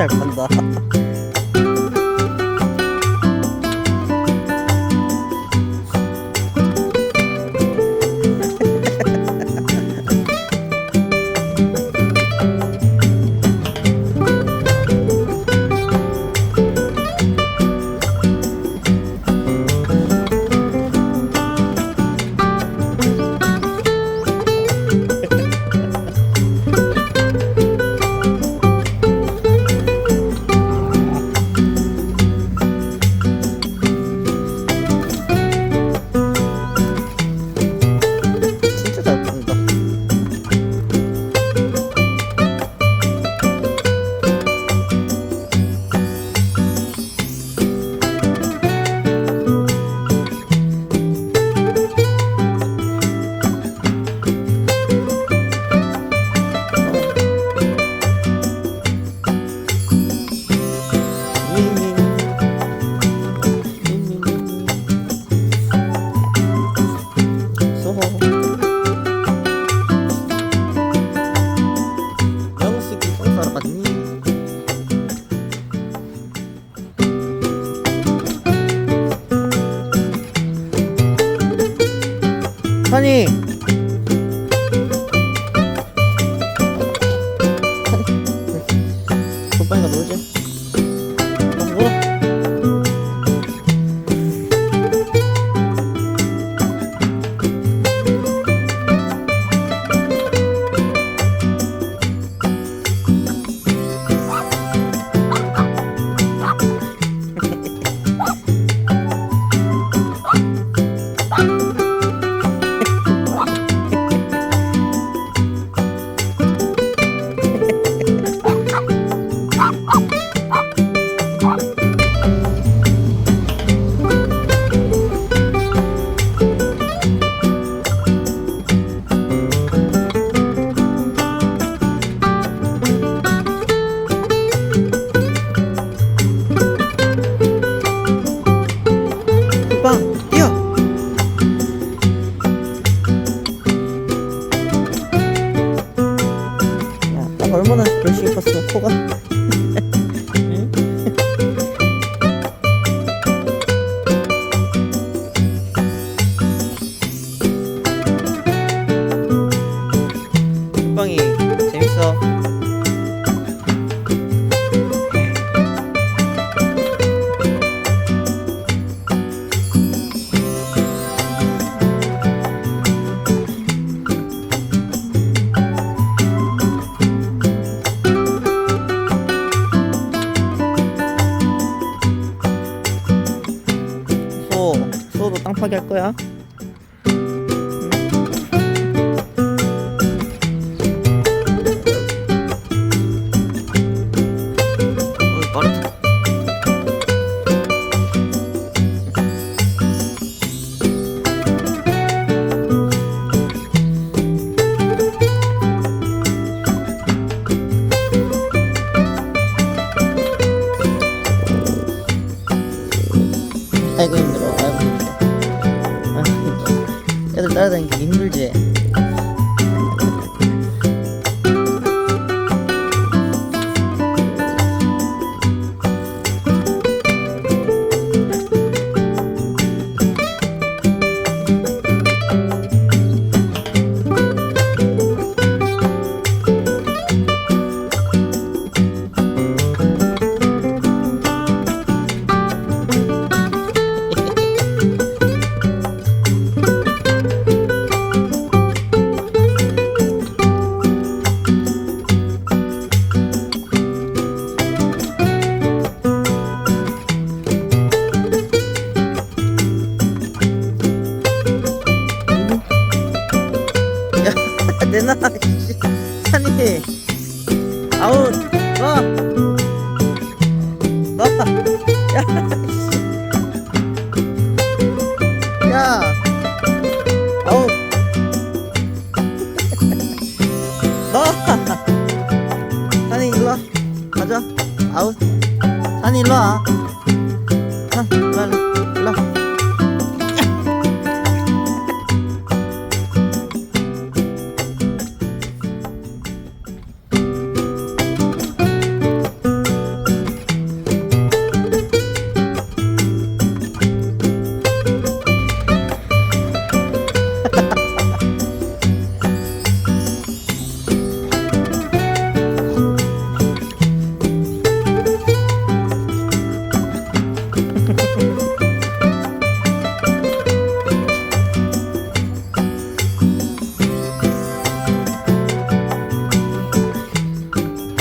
なるほ。 싸러 갔니? 선이 오빠가 놀지? 棒。 파 야. 어우. 너. 산이 일로 와. 가자. 아웃. 산이 일로 와. 산, 일로 와. 일로 와.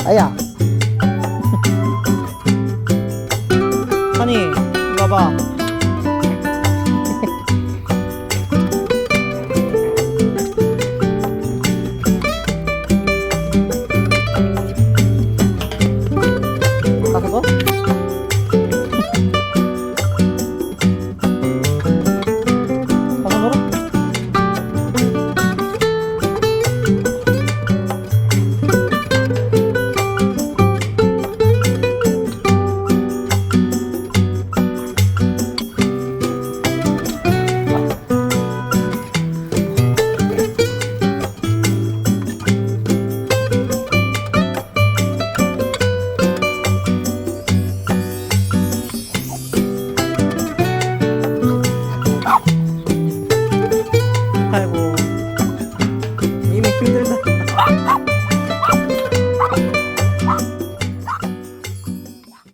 아야. 산이 이리 와봐